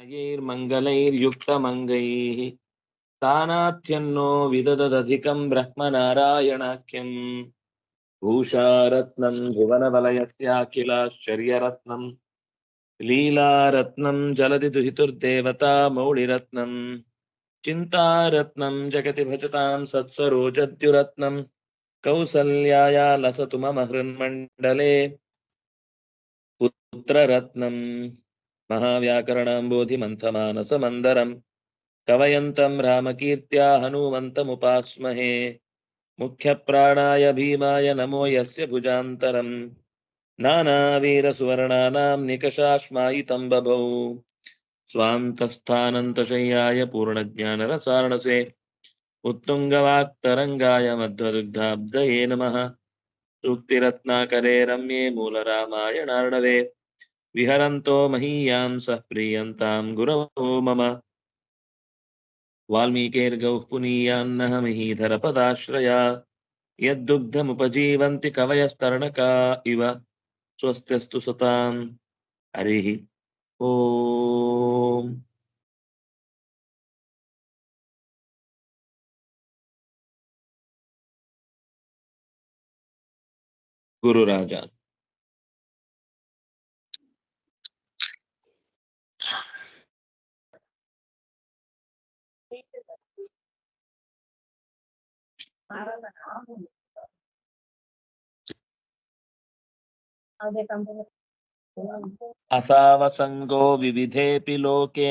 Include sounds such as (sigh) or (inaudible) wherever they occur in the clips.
मयैर्मङ्गलैर्युक्तमङ्गैः तानाथ्यन्नो विदददधिकं ब्रह्मनारायणाख्यम्। भूषारत्नं भुवनवलयस्याखिलाश्चर्यरत्नं, लीलारत्नं जलधि दुहितुर्देवता मौळिरत्नं चिन्तारत्नं जगति भजतां सत्सरोजद्युरत्नं कौसल्याया लसतु मम हृन्मण्डले पुत्ररत्नं महाव्याकरणाम्बोधिमन्थमानसमन्दरम् कवयन्तं रामकीर्त्या हनूमन्तमुपास्महे मुख्यप्राणाय भीमाय नमो यस्य भुजान्तरम् नानावीरसुवर्णानां निकषाश्मायितं बभौ स्वान्तस्थानन्तशय्याय पूर्णज्ञानरसार्णसे उत्तुङ्गवाक्तरङ्गाय मध्वदुग्धाब्दये नमः सूक्तिरत्नाकरे रम्ये मूलरामायणार्णवे विहरन्तो महीयां सः प्रीयन्तां गुरवो मम। वाल्मीकेर्गौः पुनीयान्नः महीधरपदाश्रया। यद्दुग्धमुपजीवन्ति कवयस्तरणका इव। स्वस्त्यस्तु सतां हरिः ॐ गुरुराजा। ಅದೇ ಕಂಪನಿ ಅಸಾವಸಂಗೋ ವಿವಿಧೇಪಿ ಲೋಕೆ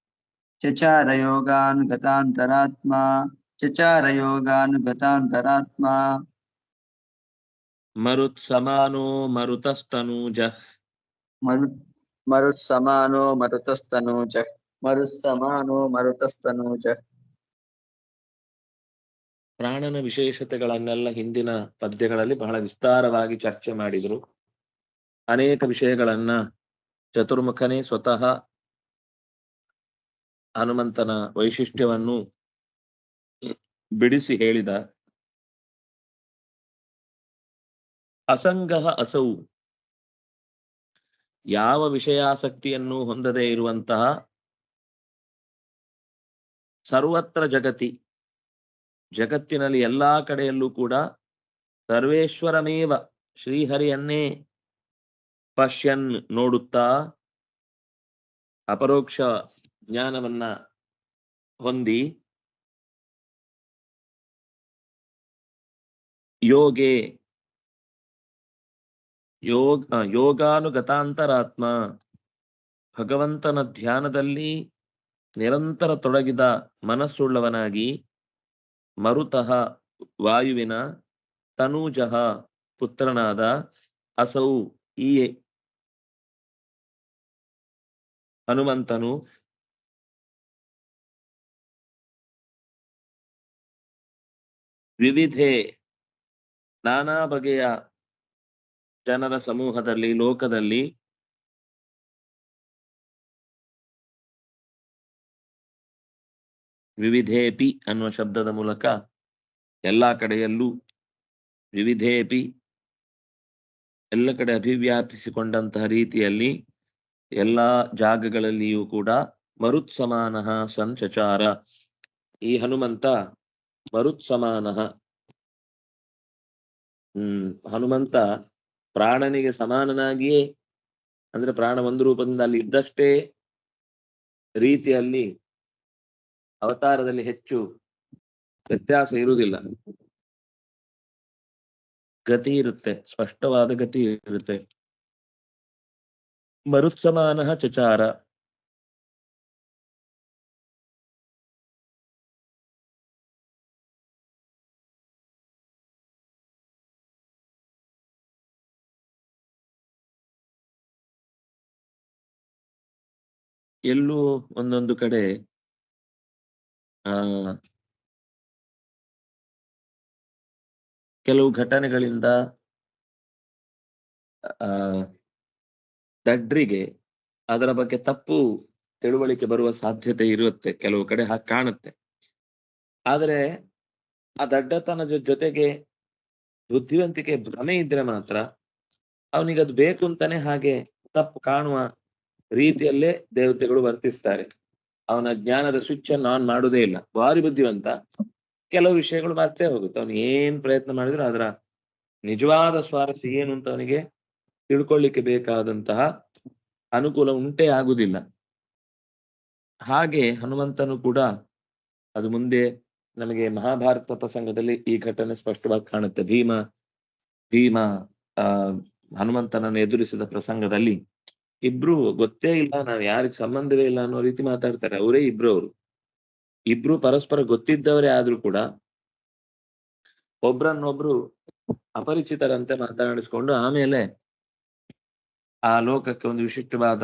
ಚಚಾರಯೋಗಾನುಗತಾಂತರಾತ್ಮ ಚಚಾರಯೋಗಾನುಗತಾಂತರಾತ್ಮ ಚಚಾರಯೋಗಾನ್ ಗತಾಂತರಾತ್ಮ ಮರುತ್ ಸಮಾನೋ ಮರುತಸ್ತನೂಜ ಮರುತ್ ಮರುತ್ ಸಮಾನೋ ಮರುತಸ್ತನೂಜ ಮರುತ್ ಮರುತ್ಸಮಾನೋ ಮರುತಸ್ತನೂಜಃ ಪ್ರಾಣನ ವಿಶೇಷತೆಗಳನ್ನೆಲ್ಲ ಹಿಂದಿನ ಪದ್ಯಗಳಲ್ಲಿ ಬಹಳ ವಿಸ್ತಾರವಾಗಿ ಚರ್ಚೆ ಮಾಡಿದ್ರು. ಅನೇಕ ವಿಷಯಗಳನ್ನ ಚತುರ್ಮುಖನೇ ಸ್ವತಃ ಹನುಮಂತನ ವೈಶಿಷ್ಟ್ಯವನ್ನು ಬಿಡಿಸಿ ಹೇಳಿದ ಅಸಂಗಹ ಅಸೌ ಯಾವ ವಿಷಯಾಸಕ್ತಿಯನ್ನು ಹೊಂದದೇ ಇರುವಂತಹ ಸರ್ವತ್ರ ಜಗತಿ, ಜಗತ್ತಿನಲ್ಲಿ ಎಲ್ಲಾ ಕಡೆಯಲ್ಲೂ ಕೂಡ ಸರ್ವೇಶ್ವರಮೇವ ಶ್ರೀಹರಿಯನ್ನೇ ಪಶ್ಯನ್ ನೋಡುತ್ತಾ ಅಪರೋಕ್ಷ ಜ್ಞಾನವನ್ನ ಹೊಂದಿ ಯೋಗೆ ಯೋಗ ಯೋಗಾನುಗತಾಂತರಾತ್ಮ ಭಗವಂತನ ಧ್ಯಾನದಲ್ಲಿ ನಿರಂತರ ತೊಡಗಿದ ಮನಸ್ಸುಳ್ಳವನಾಗಿ ಮರುತಃ ವಾಯುವಿನ ತನೂಜಃ ಪುತ್ರನಾದ ಅಸೌ, ಈ ಹನುಮಂತನು ವಿವಿಧೆ ನಾನಾ ಬಗೆಯ ಜನರ ಸಮೂಹದಲ್ಲಿ, ಲೋಕದಲ್ಲಿ ವಿವಿಧೇಪಿ ಅನ್ನುವ ಶಬ್ದದ ಮೂಲಕ ಎಲ್ಲಾ ಕಡೆಯಲ್ಲೂ ವಿವಿಧೇಪಿ, ಎಲ್ಲ ಕಡೆ ಅಭಿವ್ಯಾಪಿಸಿಕೊಂಡಂತಹ ರೀತಿಯಲ್ಲಿ ಎಲ್ಲ ಜಾಗಗಳಲ್ಲಿಯೂ ಕೂಡ ಮರುತ್ಸಮಾನ ಸಂಚಚಾರ. ಈ ಹನುಮಂತ ಮರುತ್ಸಮಾನ. ಹ್ಮ್, ಹನುಮಂತ ಪ್ರಾಣನಿಗೆ ಸಮಾನನಾಗಿಯೇ, ಅಂದ್ರೆ ಪ್ರಾಣ ಒಂದು ರೂಪದಿಂದ ಅಲ್ಲಿ ಇದ್ದಷ್ಟೇ ರೀತಿಯಲ್ಲಿ ಅವತಾರದಲ್ಲಿ ಹೆಚ್ಚು ವ್ಯತ್ಯಾಸ ಇರುವುದಿಲ್ಲ. ಗತಿ ಇರುತ್ತೆ, ಸ್ಪಷ್ಟವಾದ ಗತಿ ಇರುತ್ತೆ. ಮರುತ್ಸಮಾನ ಚಚಾರ. ಎಲ್ಲೂ ಒಂದೊಂದು ಕಡೆ, ಆ, ಕೆಲವು ಘಟನೆಗಳಿಂದ, ಆ, ದಡ್ರಿಗೆ ಅದರ ಬಗ್ಗೆ ತಪ್ಪು ತಿಳುವಳಿಕೆ ಬರುವ ಸಾಧ್ಯತೆ ಇರುತ್ತೆ. ಕೆಲವು ಕಡೆ ಹಾಗೆ ಕಾಣುತ್ತೆ. ಆದರೆ, ಆ ದಡ್ಡತನದ ಜೊತೆಗೆ ಬುದ್ಧಿವಂತಿಕೆ ಭ್ರಮೆ ಇದ್ರೆ ಮಾತ್ರ ಅವನಿಗೆ ಅದು ಬೇಕು ಅಂತಾನೆ ಹಾಗೆ ತಪ್ಪು ಕಾಣುವ ರೀತಿಯಲ್ಲೇ ದೇವತೆಗಳು ವರ್ತಿಸ್ತಾರೆ. ಅವನ ಜ್ಞಾನದ ಸ್ವಿಚ್ ಅನ್ನು ಆನ್ ಮಾಡುವುದೇ ಇಲ್ಲ. ಭಾರಿ ಬುದ್ಧಿವಂತ. ಕೆಲವು ವಿಷಯಗಳು ಮರ್ತೇ ಹೋಗುತ್ತೆ. ಅವನು ಏನ್ ಪ್ರಯತ್ನ ಮಾಡಿದ್ರು ಅದರ ನಿಜವಾದ ಸ್ವಾರಸ್ಯ ಏನು ಅಂತ ಅವನಿಗೆ ತಿಳ್ಕೊಳ್ಳಿಕ್ಕೆ ಬೇಕಾದಂತಹ ಅನುಕೂಲ ಉಂಟೇ ಆಗುದಿಲ್ಲ. ಹಾಗೆ ಹನುಮಂತನು ಕೂಡ ಅದು ಮುಂದೆ ನಮಗೆ ಮಹಾಭಾರತ ಪ್ರಸಂಗದಲ್ಲಿ ಈ ಘಟನೆ ಸ್ಪಷ್ಟವಾಗಿ ಕಾಣುತ್ತೆ. ಭೀಮ ಭೀಮ, ಆ, ಹನುಮಂತನನ್ನು ಎದುರಿಸಿದ ಪ್ರಸಂಗದಲ್ಲಿ ಇಬ್ರು ಗೊತ್ತೇ ಇಲ್ಲ, ನಾವು ಯಾರಿಗ್ ಸಂಬಂಧವೇ ಇಲ್ಲ ಅನ್ನೋ ರೀತಿ ಮಾತಾಡ್ತಾರೆ. ಅವರೇ ಇಬ್ರು ಅವರು. ಇಬ್ರು ಪರಸ್ಪರ ಗೊತ್ತಿದ್ದವರೇ ಆದ್ರೂ ಕೂಡ ಒಬ್ರನ್ನೊಬ್ರು ಅಪರಿಚಿತರಂತೆ ಮಾತನಾಡಿಸ್ಕೊಂಡು ಆಮೇಲೆ ಆ ಲೋಕಕ್ಕೆ ಒಂದು ವಿಶಿಷ್ಟವಾದ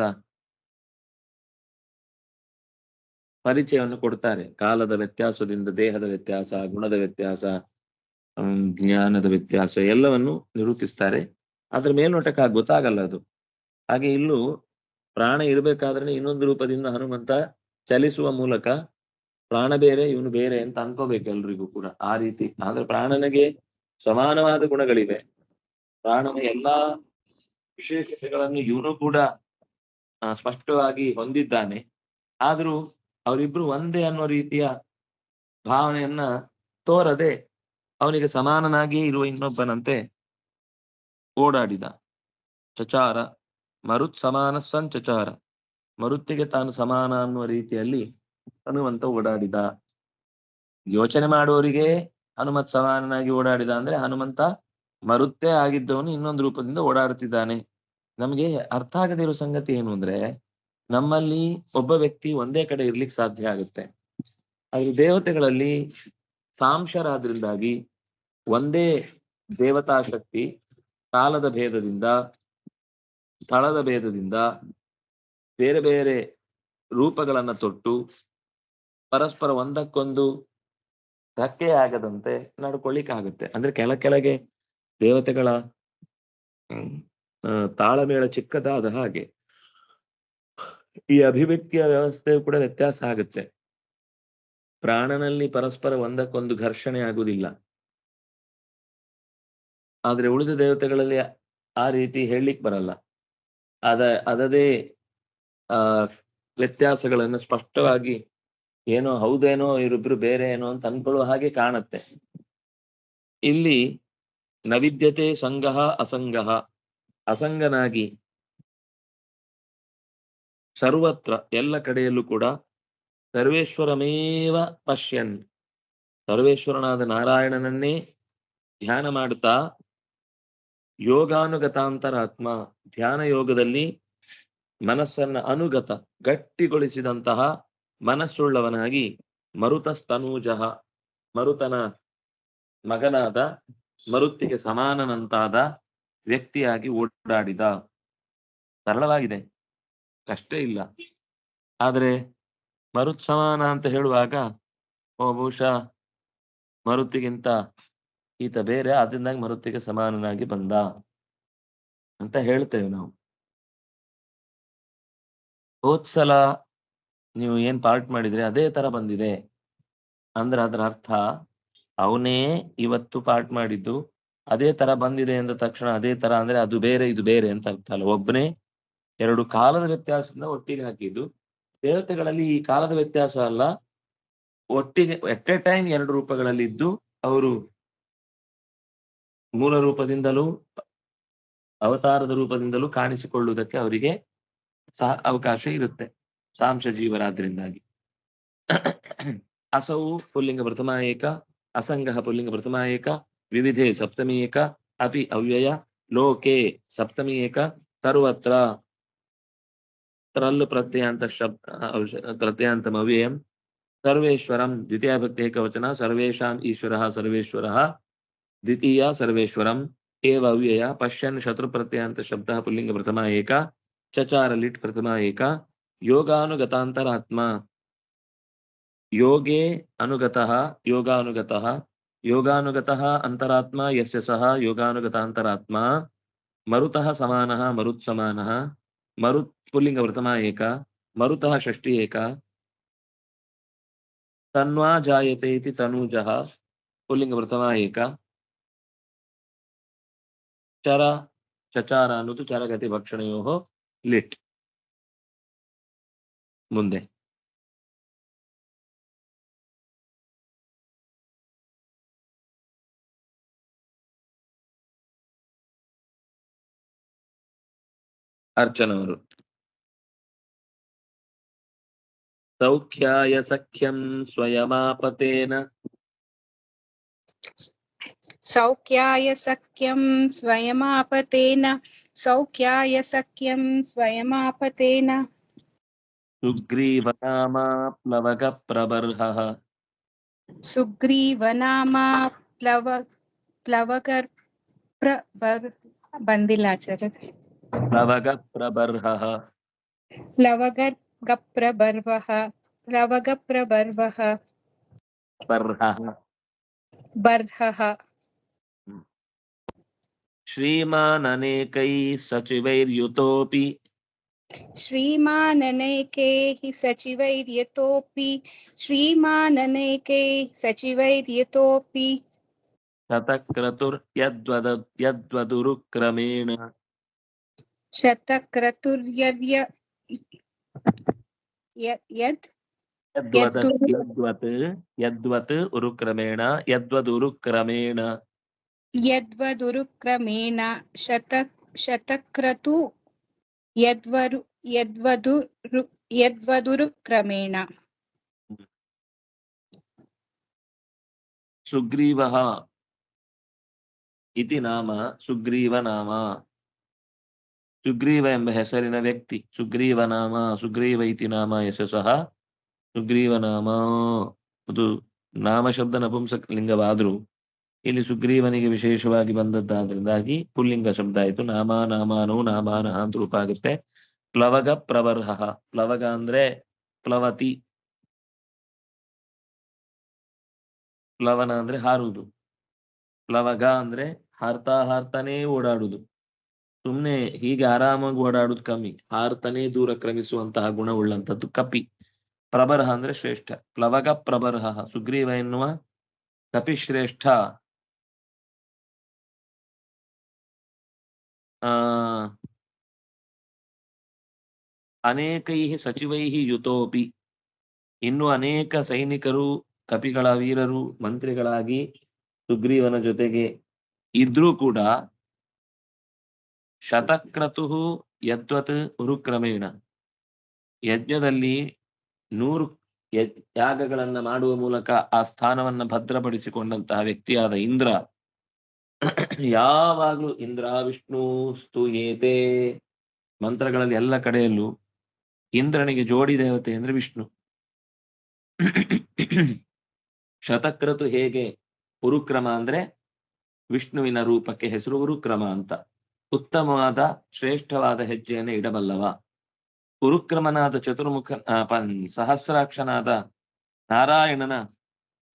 ಪರಿಚಯವನ್ನು ಕೊಡ್ತಾರೆ. ಕಾಲದ ವ್ಯತ್ಯಾಸದಿಂದ ದೇಹದ ವ್ಯತ್ಯಾಸ, ಗುಣದ ವ್ಯತ್ಯಾಸ ಜ್ಞಾನದ ವ್ಯತ್ಯಾಸ ಎಲ್ಲವನ್ನು ನಿರೂಪಿಸ್ತಾರೆ. ಅದ್ರ ಮೇಲ್ನೋಟಕ್ಕೆ ಗೊತ್ತಾಗಲ್ಲ ಅದು. ಹಾಗೆ ಇಲ್ಲೂ ಪ್ರಾಣ ಇರಬೇಕಾದ್ರೆ ಇನ್ನೊಂದು ರೂಪದಿಂದ ಹನುಮಂತ ಚಲಿಸುವ ಮೂಲಕ ಪ್ರಾಣ ಬೇರೆ, ಇವನು ಬೇರೆ ಅಂತ ಅನ್ಕೋಬೇಕು ಎಲ್ರಿಗೂ ಕೂಡ ಆ ರೀತಿ. ಆದ್ರೆ ಪ್ರಾಣನಿಗೆ ಸಮಾನವಾದ ಗುಣಗಳಿವೆ. ಪ್ರಾಣನ ಎಲ್ಲಾ ವಿಶೇಷತೆಗಳನ್ನು ಇವನು ಕೂಡ ಸ್ಪಷ್ಟವಾಗಿ ಹೊಂದಿದ್ದಾನೆ. ಆದ್ರೂ ಅವರಿಬ್ರು ಒಂದೇ ಅನ್ನೋ ರೀತಿಯ ಭಾವನೆಯನ್ನ ತೋರದೆ ಅವನಿಗೆ ಸಮಾನನಾಗಿಯೇ ಇರುವ ಇನ್ನೊಬ್ಬನಂತೆ ಓಡಾಡಿದ. ಚಚಾರ ಮರುತ್ ಸಮಾನ ಸಂಚಚಾರ ಮರುತ್ತಿಗೆ ತಾನು ಸಮಾನ ಅನ್ನುವ ರೀತಿಯಲ್ಲಿ ಹನುಮಂತ ಓಡಾಡಿದ. ಯೋಚನೆ ಮಾಡುವವರಿಗೆ ಹನುಮತ್ ಸಮಾನನಾಗಿ ಓಡಾಡಿದ ಅಂದ್ರೆ ಹನುಮಂತ ಮರುತ್ತೇ ಆಗಿದ್ದವನು ಇನ್ನೊಂದು ರೂಪದಿಂದ ಓಡಾಡುತ್ತಿದ್ದಾನೆ. ನಮಗೆ ಅರ್ಥ ಆಗದಿರೋ ಸಂಗತಿ ಏನು ಅಂದ್ರೆ ನಮ್ಮಲ್ಲಿ ಒಬ್ಬ ವ್ಯಕ್ತಿ ಒಂದೇ ಕಡೆ ಇರ್ಲಿಕ್ಕೆ ಸಾಧ್ಯ ಆಗುತ್ತೆ. ಆದ್ರೆ ದೇವತೆಗಳಲ್ಲಿ ಸಾಂಶರಾದ್ರಿಂದಾಗಿ ಒಂದೇ ದೇವತಾ ಶಕ್ತಿ ಕಾಲದ ಭೇದದಿಂದ ಸ್ಥಳದ ಭೇದದಿಂದ ಬೇರೆ ಬೇರೆ ರೂಪಗಳನ್ನು ತೊಟ್ಟು ಪರಸ್ಪರ ಒಂದಕ್ಕೊಂದು ಧಕ್ಕೆಯಾಗದಂತೆ ನಡ್ಕೊಳ್ಳಿಕ್ಕಾಗುತ್ತೆ. ಅಂದ್ರೆ ಕೆಳ ಕೆಳಗೆ ದೇವತೆಗಳ ತಾಳಮೇಳ ಚಿಕ್ಕದಾದ ಹಾಗೆ ಈ ಅಭಿವ್ಯಕ್ತಿಯ ವ್ಯವಸ್ಥೆಯು ಕೂಡ ವ್ಯತ್ಯಾಸ ಆಗುತ್ತೆ. ಪ್ರಾಣನಲ್ಲಿ ಪರಸ್ಪರ ಒಂದಕ್ಕೊಂದು ಘರ್ಷಣೆ ಆಗುವುದಿಲ್ಲ. ಆದ್ರೆ ಉಳಿದ ದೇವತೆಗಳಲ್ಲಿ ಆ ರೀತಿ ಹೇಳಲಿಕ್ಕೆ ಬರಲ್ಲ. ಅದ, ಅದದೇ, ಆ, ವ್ಯತ್ಯಾಸಗಳನ್ನು ಸ್ಪಷ್ಟವಾಗಿ ಏನೋ ಹೌದೇನೋ, ಇವರಿಬ್ರು ಬೇರೆ ಏನೋ ಅಂತ ಅನ್ಕೊಳ್ಳುವ ಹಾಗೆ ಕಾಣುತ್ತೆ. ಇಲ್ಲಿ ನವಿದ್ಯತೆ ಸಂಗಹ ಅಸಂಗಹ ಅಸಂಗನಾಗಿ ಸರ್ವತ್ರ ಎಲ್ಲ ಕಡೆಯಲ್ಲೂ ಕೂಡ ಸರ್ವೇಶ್ವರಮೇವ ಪಶ್ಯನ್. ಸರ್ವೇಶ್ವರನಾದ ನಾರಾಯಣನನ್ನೇ ಧ್ಯಾನ ಮಾಡುತ್ತಾ ಯೋಗಾನುಗತಾಂತರಾತ್ಮ ಧ್ಯಾನ ಯೋಗದಲ್ಲಿ ಮನಸ್ಸನ್ನ ಅನುಗತ, ಗಟ್ಟಿಗೊಳಿಸಿದಂತಹ ಮನಸ್ಸುಳ್ಳವನಾಗಿ ಮರುತಸ್ತನೂಜ, ಮರುತನ ಮಗನಾದ, ಮರುತ್ತಿಗೆ ಸಮಾನನಂತಾದ ವ್ಯಕ್ತಿಯಾಗಿ ಓಡಾಡಿದ. ಸರಳವಾಗಿದೆ. ಕಷ್ಟ ಇಲ್ಲ. ಆದರೆ ಮರುತ್ ಸಮಾನ ಅಂತ ಹೇಳುವಾಗ, ಓ ಬಹುಶಃ ಮರುತ್ತಿಗಿಂತ ಈತ ಬೇರೆ ಆದ್ರಿಂದಾಗಿ ಮರುತಿಗೆ ಸಮಾನನಾಗಿ ಬಂದ ಅಂತ ಹೇಳ್ತೇವೆ ನಾವು. ಹೋದ್ಸಲ ನೀವು ಏನ್ ಪಾರ್ಟ್ ಮಾಡಿದ್ರೆ ಅದೇ ತರ ಬಂದಿದೆ. ಅಂದ್ರೆ ಅದರ ಅರ್ಥ ಅವನೇ ಇವತ್ತು ಪಾರ್ಟ್ ಮಾಡಿದ್ದು ಅದೇ ತರ ಬಂದಿದೆ ಅಂದ ತಕ್ಷಣ ಅದೇ ತರ ಅಂದ್ರೆ ಅದು ಬೇರೆ, ಇದು ಬೇರೆ ಅಂತ ಅರ್ಥ ಅಲ್ಲ. ಒಬ್ಬನೇ ಎರಡು ಕಾಲದ ವ್ಯತ್ಯಾಸದಿಂದ ಒಟ್ಟಿಗೆ ಹಾಕಿದ್ದು. ದೇವತೆಗಳಲ್ಲಿ ಈ ಕಾಲದ ವ್ಯತ್ಯಾಸ ಅಲ್ಲ. ಒಟ್ಟಿಗೆ ಎಟ್ ಎ ಟೈಮ್ ಎರಡು ರೂಪಗಳಲ್ಲಿ ಇದ್ದು, ಅವರು ಮೂಲ ರೂಪದಿಂದಲೂ, ಅವತಾರದ ರೂಪದಿಂದಲೂ ಕಾಣಿಸಿಕೊಳ್ಳುವುದಕ್ಕೆ ಅವರಿಗೆ ಸಹ ಅವಕಾಶ ಇರುತ್ತೆ, ಸಾಂಶ ಜೀವರಾದ್ರಿಂದಾಗಿ. ಅಸೌ ಪುಲ್ಲಿಂಗ ಪ್ರಥಮ ಏಕ ಅಸಂಗ ಪುಲ್ಲಿಂಗ ಪ್ರಥಮ ಏಕ, ವಿವಿಧೆ ಸಪ್ತಮಿ ಏಕ, ಅಪಿ ಅವ್ಯಯ, ಲೋಕೆ ಸಪ್ತಮಿ ಏಕ ಸರ್ವತ್ರ ತರಲ್ಲು ಪ್ರತ್ಯಂತ ಶಬ್ ಪ್ರತ್ಯಯಾಂತಂ ಅವ್ಯಯಂ, ಸರ್ವೇಶ್ವರಂ ದ್ವಿತೀಯ ಭಕ್ತಿ ಏಕವಚನ ಸರ್ವೇಶಾಂ ಈಶ್ವರ, ಸರ್ವೇಶ್ವರ द्वितीया सर्वेश्वरम् एव अव्यय पश्यन् शत्रुप्रत्ययान्त शब्दः पुल्लिङ्ग प्रथमा एक चचार लिट् प्रथमा एक, योगानुगतान्तरात्मा। योगे अनुगतः, योगानुगतः योगानुगतः अन्तरात्मा, यस्य सः योगानुगतान्तरात्मा। मरुतः समानः मरुत्समानः मरुत् पुल्लिङ्ग प्रथमा एक, मरुतः षष्ठी एक। तन्वा जायते इति तनूजः पुल्लिङ्ग प्रथमा एक। ಚರ ಚಚಾರ ಅನ್ನೋದು ಚರಗತಿ ಭಕ್ಷಣೆಯೋ ಲಿಟ್. ಮುಂದೆ. ಅರ್ಚನವರು ಸೌಖ್ಯಾಯ ಸಖ್ಯಂ ಸ್ವಯಮಾಪತೇನ. सौख्याय सख्यं स्वयमापतेन सौख्याय सख्यम सख्यं स्वयमापतेन। सुग्रीवनामाप्लवकप्रबर्हः। सुग्रीवनामाप्लव प्लवक प्रबर बन्दिलाचर प्लवकप्रबर्हः। प्लवगप्रबर्वः प्लवगप्रबर्वः बर्हः। बर्हः। श्रीमाननेकैः सचिवैर्युतोऽपि। श्रीमाननेकैः सचिवैर्यतोऽपि। श्रीमाननेकैः सचिवैर्यतोऽपि। शतक्रतुर्यद्वद यद्वदुरुक्रमेण। शतक्रतुर्यर्य य- यत् यद्वत् यद्वत् यद्वत् उरुक्रमेण यद्वदुरुक्रमेण। ಯದ್ವದುರುಕ್ರಮೇಣ ಶತ ಶತಕ್ರತು ಯದ್ವರು ಯದ್ವದುರು ಯದ್ವದುರುಕ್ರಮೇಣ ಸುಗ್ರೀವ ಇತಿ ನಾಮ ಸುಗ್ರೀವ ನಾಮ ಸುಗ್ರೀವ ಎಂಬ ಹೆಸರಿನ ವ್ಯಕ್ತಿ. ಸುಗ್ರೀವ ನಾಮ ಸುಗ್ರೀವ ಇತಿ ನಾಮ ಯಶಸಃ ಸುಗ್ರೀವ ನಾಮ ಅದು ನಾಮ ಶಬ್ದ ನಪುಂಸಕ ಲಿಂಗವಾದ್ರೂ ಇಲ್ಲಿ ಸುಗ್ರೀವನಿಗೆ ವಿಶೇಷವಾಗಿ ಬಂದದ್ದಾದ್ರಿಂದಾಗಿ ಪುಲ್ಲಿಂಗ ಶಬ್ದ ಆಯಿತು. ನಾಮ, ನಾಮಾನು, ನಾಮಾನಃ ಅಂತ ರೂಪ ಆಗುತ್ತೆ. ಪ್ಲವಗ, ಪ್ರವರ್ಹ. ಪ್ಲವಗ ಅಂದ್ರೆ ಪ್ಲವತಿ. ಪ್ಲವನ ಅಂದ್ರೆ ಹಾರುವುದು. ಪ್ಲವಗ ಅಂದ್ರೆ ಹಾರ್ತಾ ಹಾರ್ತಾನೇ ಓಡಾಡುದು ಸುಮ್ನೆ ಹೀಗೆ ಆರಾಮಾಗಿ ಓಡಾಡುದು ಕಮ್ಮಿ. ಹಾರ್ತಾನೇ ದೂರ ಕ್ರಮಿಸುವಂತಹ ಗುಣವುಳ್ಳಂತದ್ದು ಕಪಿ. ಪ್ರಬರಹ ಅಂದ್ರೆ ಶ್ರೇಷ್ಠ. ಪ್ಲವಗ ಪ್ರಬರ್ಹ. ಸುಗ್ರೀವ ಎನ್ನುವ ಕಪಿಶ್ರೇಷ್ಠ. ಅನೇಕೈ ಸಚಿವೈ ಯುತೋಪಿ ಇನ್ನು ಅನೇಕ ಸೈನಿಕರು ಕಪಿಗಳ ವೀರರು, ಮಂತ್ರಿಗಳಾಗಿ ಸುಗ್ರೀವನ ಜೊತೆಗೆ ಇದ್ರೂ ಕೂಡ ಶತಕ್ರತು ಯದ್ವತ್ ಉರುಕ್ರಮೇಣ. ಯಜ್ಞದಲ್ಲಿ ನೂರು ಯಾಗಗಳನ್ನ ಮಾಡುವ ಮೂಲಕ ಆ ಸ್ಥಾನವನ್ನ ಭದ್ರಪಡಿಸಿಕೊಂಡಂತಹ ವ್ಯಕ್ತಿಯಾದ ಇಂದ್ರ ಯಾವಾಗ್ಲೂ ಇಂದ್ರ ವಿಷ್ಣು ಸ್ತುಯೇತೆ ಮಂತ್ರಗಳಲ್ಲಿ ಎಲ್ಲ ಕಡೆಯಲ್ಲೂ ಇಂದ್ರನಿಗೆ ಜೋಡಿ ದೇವತೆ ಅಂದ್ರೆ ವಿಷ್ಣು. ಶತಕ್ರತು ಹೇಗೆ ಉರುಕ್ರಮ ಅಂದ್ರೆ ವಿಷ್ಣುವಿನ ರೂಪಕ್ಕೆ ಹೆಸರು ಉರುಕ್ರಮ ಅಂತ. ಉತ್ತಮವಾದ, ಶ್ರೇಷ್ಠವಾದ ಹೆಜ್ಜೆಯನ್ನು ಇಡಬಲ್ಲವ? ಉರುಕ್ರಮನಾದ ಚತುರ್ಮುಖ ಸಹಸ್ರಾಕ್ಷನಾದ ನಾರಾಯಣನ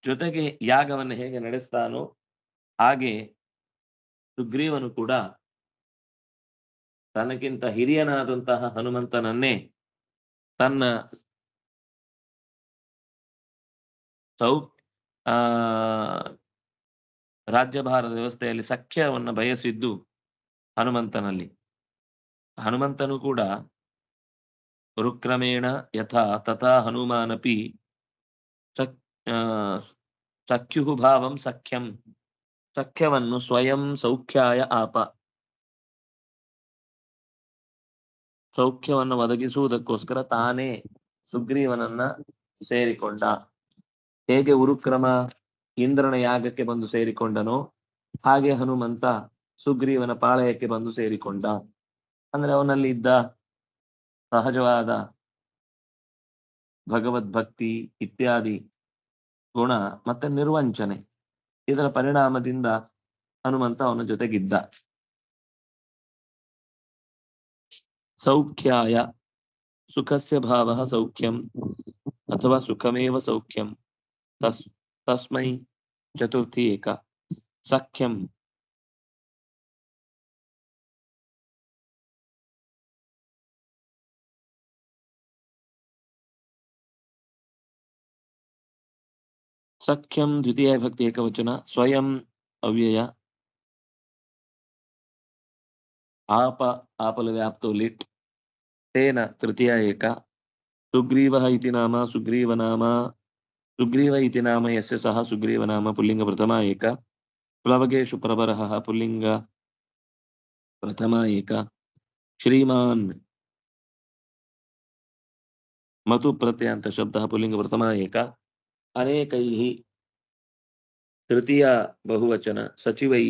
ಜೊತೆಗೆ ಯಾಗವನ್ನು ಹೇಗೆ ನಡೆಸ್ತಾನೋ ಹಾಗೆ ಸುಗ್ರೀವನು ಕೂಡ ತನಗಿಂತ ಹಿರಿಯನಾದಂತಹ ಹನುಮಂತನನ್ನೇ ತನ್ನ ಸೌ, ಆ ರಾಜ್ಯಭಾರದ ವ್ಯವಸ್ಥೆಯಲ್ಲಿ ಸಖ್ಯವನ್ನ ಬಯಸಿದ್ದು ಹನುಮಂತನಲ್ಲಿ. ಹನುಮಂತನು ಕೂಡ ರುಕ್ರಮೇಣ ಯಥಾ ತಥಾ ಹನುಮಾನಪಿ ಸಖ್ಯುಃ ಭಾವಂ ಸಖ್ಯಂ ಸಖ್ಯವನ್ನು ಸ್ವಯಂ ಸೌಖ್ಯಾಯ ಆಪ. ಸೌಖ್ಯವನ್ನು ಒದಗಿಸುವುದಕ್ಕೋಸ್ಕರ ತಾನೇ ಸುಗ್ರೀವನನ್ನ ಸೇರಿಕೊಂಡ. ಹೇಗೆ ಉರುಕ್ರಮ ಇಂದ್ರನ ಯಾಗಕ್ಕೆ ಬಂದು ಸೇರಿಕೊಂಡನೋ ಹಾಗೆ ಹನುಮಂತ ಸುಗ್ರೀವನ ಪಾಳಯಕ್ಕೆ ಬಂದು ಸೇರಿಕೊಂಡ. ಅಂದ್ರೆ ಅವನಲ್ಲಿ ಇದ್ದ ಸಹಜವಾದ ಭಗವದ್ಭಕ್ತಿ ಇತ್ಯಾದಿ ಗುಣ ಮತ್ತೆ ನಿರ್ವಂಚನೆ. ಇದರ ಪರಿಣಾಮದಿಂದ ಹನುಮಂತ ಅವನ ಜೊತೆಗಿದ್ದ. ಸೌಖ್ಯಾಯ, ಸುಖಸ್ಯ ಭಾವ ಸೌಖ್ಯಂ ಅಥವಾ ಸುಖಮೇವ ಸೌಖ್ಯಂ ತಸ್, ತಸ್ಮೈ ಚತುರ್ಥಿ ಏಕ, ಸಖ್ಯಂ सख्यम सख्यं द्वितीयविभक्ति एकवचन, स्वयं अव्यय। आप आपल आपलव्याप्तो लिट। तेन तृतीया एक। सुग्रीवः इति नाम, सुग्रीवनाम। सुग्रीव इति नाम, यस्य सः सुग्रीवनाम पुल्लिङ्गप्रथमा एका। प्लवगेषु प्रवरः पुल्लिङ्ग प्रथमा एक। श्रीमान् मतु प्रत्ययन्तशब्दः प्रथमा एका। ಅನೇಕೈ ತೃತೀಯ ಬಹುವಚನ ಸಚಿವೈ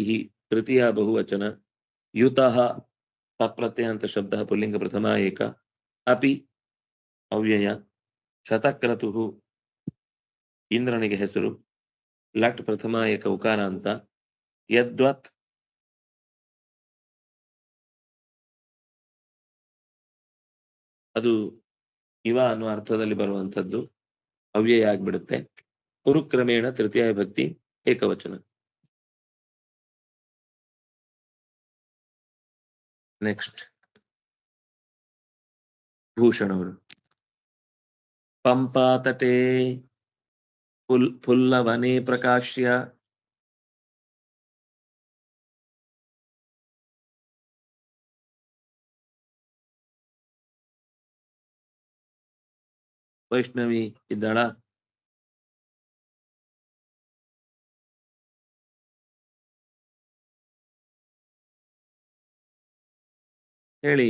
ತೃತೀಯ ಬಹುವಚನ ಯುತಃ ತಪ್ರತ್ಯಂತ ಶಬ್ದ ಪುಲ್ಲಿಂಗ ಪ್ರಥಮ ಏಕ ಅಪಿ ಅವ್ಯಯ ಶತಕ್ರತು ಇಂದ್ರನಿಗೆ ಹೆಸರು ಲಟ್ ಪ್ರಥಮ ಏಕ ಉಕಾರ ಅಂತ ಯದ್ವತ್ ಅದು ಇವ ಅನ್ನುವ ಅರ್ಥದಲ್ಲಿ ಬರುವಂಥದ್ದು. ಅವ್ಯಯ ಆಗ್ಬಿಡುತ್ತೆ ಕುರುಕ್ರಮೇಣ ತೃತೀಯ ಭಕ್ತಿ ಏಕವಚನ ನೆಕ್ಸ್ಟ್ ಭೂಷಣ್ ಅವರು ಪಂಪಾತಟೆ ಪುಲ್ ಪುಲ್ಲವನೆ ಪ್ರಕಾಶ್ಯ ವೈಷ್ಣವಿ ಇದ್ದಾಳ. ಹೇಳಿ.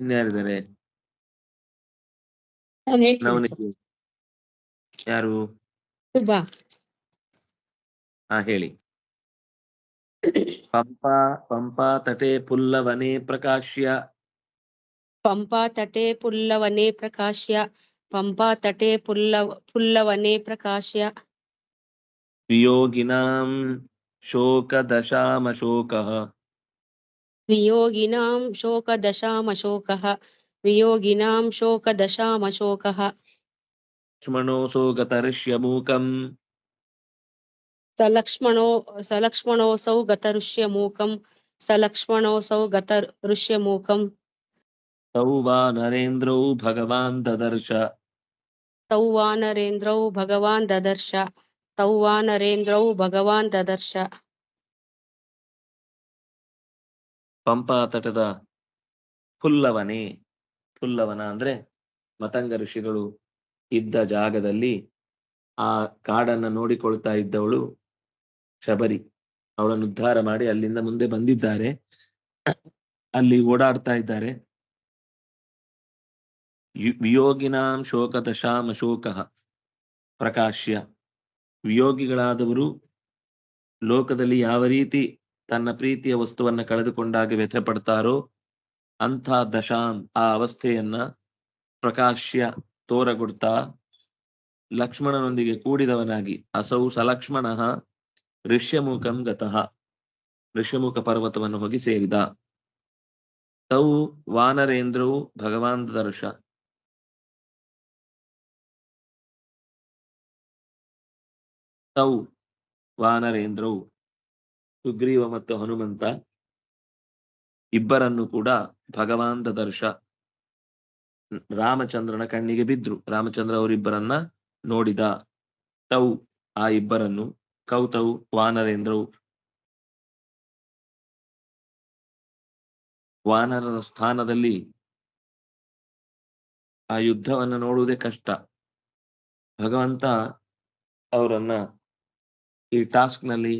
ಇನ್ಯಾರಿದ್ದಾರೆ ಯಾರು? ಹಾ ಹೇಳಿ. (coughs) ಪಂಪ ಪಂಪ ತಟೆ ಪುಲ್ಲವನೆ ಪ್ರಕಾಶ್ಯ. ಪಂಪಾ ತಟೆ ಪುಲ್ಲವನೆ ಪ್ರಕಾಶ್ಯ ಪಂಪಾ ತಟೆ ಪುಲ್ಲವ ಪುಲ್ಲವನೆ ಪ್ರಕಾಶ್ಯ ವಿಯೋಗಿನಾಂ ಶೋಕದಶಾಮಶೋಕಃ ವಿಯೋಗಿನಾಂ ಶೋಕದಶಾಮಶೋಕಃ ವಿಯೋಗಿನಾಂ ಶೋಕದಶಾಮಶೋಕಃ ಲಕ್ಷ್ಮಣೋऽಸೋ ಗತರ್ಷ್ಯಮೂಕಂ ಸಲಕ್ಷ್ಮಣೋ ಸಲಕ್ಷ್ಮಣೋऽಸೌ ಗತಋಷ್ಯಮೂಕಂ ಸಲಕ್ಷ್ಮಣೋऽಸೌ ಗತಋಷ್ಯಮೂಕಂ ತೌ ವಾ ನರೇಂದ್ರೌ ಭಗವಾನ್ ದದರ್ಶ ತೌ ವಾನರೇಂದ್ರೌ ಭಗವಾನ್ ದದರ್ಶ ತೌ ವಾನರೇಂದ್ರೌ ಭಗವಾನ್ ದದರ್ಶ ಪಂಪ ತಟದ ಫುಲ್ಲವನೇ ಫುಲ್ಲವನ ಅಂದ್ರೆ ಮತಂಗ ಋಷಿಗಳು ಇದ್ದ ಜಾಗದಲ್ಲಿ ಆ ಕಾಡನ್ನ ನೋಡಿಕೊಳ್ತಾ ಇದ್ದವಳು ಶಬರಿ. ಅವಳನ್ನು ಉದ್ಧಾರ ಮಾಡಿ ಅಲ್ಲಿಂದ ಮುಂದೆ ಬಂದಿದ್ದಾರೆ. ಅಲ್ಲಿ ಓಡಾಡ್ತಾ ಇದ್ದಾರೆ. ವಿಯೋಗಿನಾಂ ಶೋಕದಶಾಂ ಅಶೋಕಃ ಪ್ರಕಾಶ್ಯ. ವಿಯೋಗಿಗಳಾದವರು ಲೋಕದಲ್ಲಿ ಯಾವ ರೀತಿ ತನ್ನ ಪ್ರೀತಿಯ ವಸ್ತುವನ್ನ ಕಳೆದುಕೊಂಡಾಗ ವ್ಯಥೆ ಪಡ್ತಾರೋ ಅಂಥ ದಶಾಂ ಆ ಅವಸ್ಥೆಯನ್ನ ಪ್ರಕಾಶ್ಯ ತೋರಗೊಡ್ತಾ ಲಕ್ಷ್ಮಣನೊಂದಿಗೆ ಕೂಡಿದವನಾಗಿ ಅಸೌ ಸಲಕ್ಷ್ಮಣ ಋಷ್ಯಮುಖಂ ಗತಃ. ಋಷ್ಯಮುಖ ಪರ್ವತವನ್ನು ಹೋಗಿ ಸೇರಿದ. ತೌ ವಾನರೇಂದ್ರವು ಭಗವಾನ್ ದರ್ಶ. ತೌ ವಾನರೇಂದ್ರವು ಸುಗ್ರೀವ ಮತ್ತು ಹನುಮಂತ ಇಬ್ಬರನ್ನು ಕೂಡ ಭಗವಂತ ದರ್ಶ ರಾಮಚಂದ್ರನ ಕಣ್ಣಿಗೆ ಬಿದ್ರು. ರಾಮಚಂದ್ರ ಅವರಿಬ್ಬರನ್ನ ನೋಡಿದ ತೌ, ಆ ಇಬ್ಬರನ್ನು ಕೌತೌ ವಾನರೇಂದ್ರವು ವಾನರರ ಸ್ಥಾನದಲ್ಲಿ ಆ ಯುದ್ಧವನ್ನ ನೋಡುವುದೇ ಕಷ್ಟ. ಭಗವಂತ ಅವರನ್ನ ಈ ಟಾಸ್ಕ್ನಲ್ಲಿ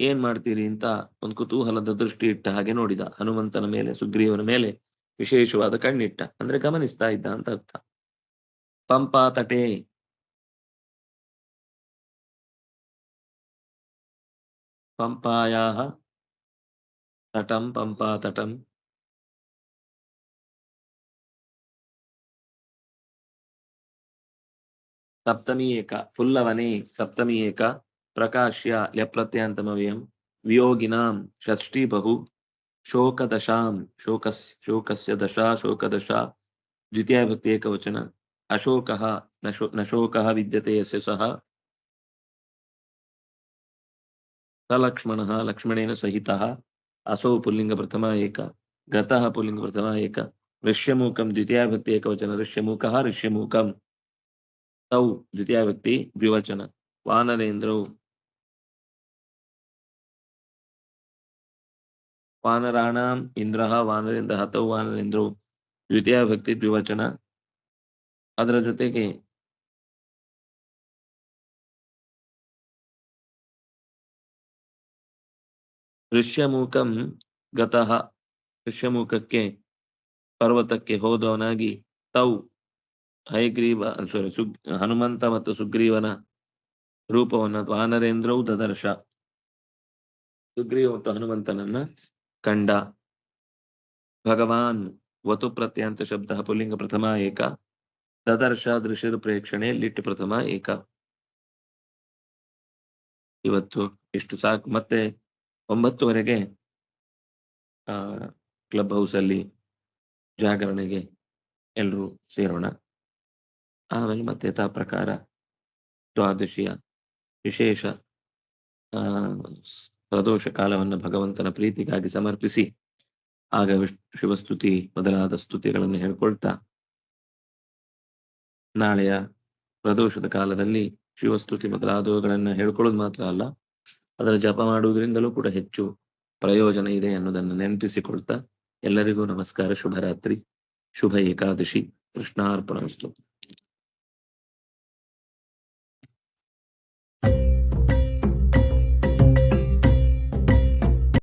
ಏನ್ ಮಾಡ್ತೀರಿ ಅಂತ ಒಂದು ಕುತೂಹಲದ ದೃಷ್ಟಿ ಇಟ್ಟ ಹಾಗೆ ನೋಡಿದ. ಹನುಮಂತನ ಮೇಲೆ, ಸುಗ್ರೀವನ ಮೇಲೆ ವಿಶೇಷವಾದ ಕಣ್ಣಿಟ್ಟ. ಅಂದ್ರೆ ಗಮನಿಸ್ತಾ ಇದ್ದ ಅಂತ ಅರ್ಥ. ಪಂಪಾ ತಟೆ. ಪಂಪಾಯಾಹ ತಟಂ ಪಂಪಾ ತಟಂ. ಸಪ್ತಮಿ ಏಕ. ಪುಲ್ಲವನೇ ಸಪ್ತಮಿ ಏಕ. ಪ್ರಕಾಶ್ಯ ಲೆಪ್ರತ್ಯಂತಮವ್ಯಂ ವಿಯೋಗಿನಾಂ ಷಷ್ಠಿ ಬಹು ಶೋಕದಶಾಂ ಶೋಕಸ್ ಶೋಕಸ್ಯ ದಶಾ ಶೋಕದಶ ದ್ವಿತೀಯ ಭಕ್ತಿ ಏಕವಚನ ಅಶೋಕಃ ನಶೋ ನಶೋಕಃ ವಿದ್ಯತೆ ಯಸ್ಯ ಸಹ ಸಲಕ್ಷ್ಮಣಃ ಲಕ್ಷ್ಮಣೇನ ಸಹಿತಃ ಅಸೌ ಪುಲ್ಲಿಂಗ ಪ್ರಥಮ ಏಕ ಗತಃ ಪುಲ್ಲಿಂಗ ಪ್ರಥಮ ಏಕ ಋಷ್ಯಮೂಕಂ ದ್ವಿತೀಯ ಭಕ್ತಿ ಏಕವಚನ ಋಷ್ಯಮೂಕಃ ಋಷ್ಯಮೂಕಂ ತೌ ದ್ವಿತೀಯ ವ್ಯಕ್ತಿ ದ್ವಿವಚನ ವಾನರೇಂದ್ರೌ ವಾನರಾಣಾಂ ಇಂದ್ರಃ ವಾನರಿಂದ ಹತೌ ವಾನರಿಂದ್ರು ದ್ವಿತೀಯ ಭಕ್ತಿ ದ್ವಿವಚನ ಅದರ ಜೊತೆಗೆ ಋಷ್ಯಮೂಕಂ ಗತಃ ಋಷ್ಯಮೂಕಕ್ಕೆ ಪರ್ವತಕ್ಕೆ ಹೋದವನಾಗಿ ತೌ ಹಯಗ್ರೀವ ಸಾರಿ ಸುಗ್ ಹನುಮಂತ ಮತ್ತು ಸುಗ್ರೀವನ ರೂಪವನ್ನು ವಾನರೇಂದ್ರವು ದದರ್ಶ. ಸುಗ್ರೀವ ಮತ್ತು ಹನುಮಂತನನ್ನ ಕಂಡ ಭಗವಾನ್ ವತು ಪ್ರತ್ಯಂತ ಶಬ್ದ ಪುಲ್ಲಿಂಗ ಪ್ರಥಮ ಏಕ ದದರ್ಶ ದೃಶ್ಯದ ಪ್ರೇಕ್ಷಣೆ ಲಿಟ್ ಪ್ರಥಮ ಏಕ. ಇವತ್ತು ಇಷ್ಟು ಸಾಕು. ಮತ್ತೆ ಒಂಬತ್ತುವರೆಗೆ, ಆ, ಕ್ಲಬ್ ಹೌಸ್ ಅಲ್ಲಿ ಜಾಗರಣೆಗೆ ಎಲ್ಲರೂ ಸೇರೋಣ. ಆಮೇಲೆ ಮತ್ತೆ ಯಥಾ ಪ್ರಕಾರ ದ್ವಾದಶಿಯ ವಿಶೇಷ, ಆ ಪ್ರದೋಷ ಕಾಲವನ್ನು ಭಗವಂತನ ಪ್ರೀತಿಗಾಗಿ ಸಮರ್ಪಿಸಿ, ಆಗ ಶಿವಸ್ತುತಿ ಮೊದಲಾದ ಸ್ತುತಿಗಳನ್ನು ಹೇಳ್ಕೊಳ್ತಾ, ನಾಳೆಯ ಪ್ರದೋಷದ ಕಾಲದಲ್ಲಿ ಶಿವಸ್ತುತಿ ಮೊದಲಾದವುಗಳನ್ನು ಹೇಳ್ಕೊಳ್ಳೋದು ಮಾತ್ರ ಅಲ್ಲ, ಅದರ ಜಪ ಮಾಡುವುದರಿಂದಲೂ ಕೂಡ ಹೆಚ್ಚು ಪ್ರಯೋಜನ ಇದೆ ಅನ್ನೋದನ್ನು ನೆನಪಿಸಿಕೊಳ್ತಾ, ಎಲ್ಲರಿಗೂ ನಮಸ್ಕಾರ, ಶುಭರಾತ್ರಿ, ಶುಭ ಏಕಾದಶಿ ಕೃಷ್ಣಾರ್ಪಣಮಸ್ತು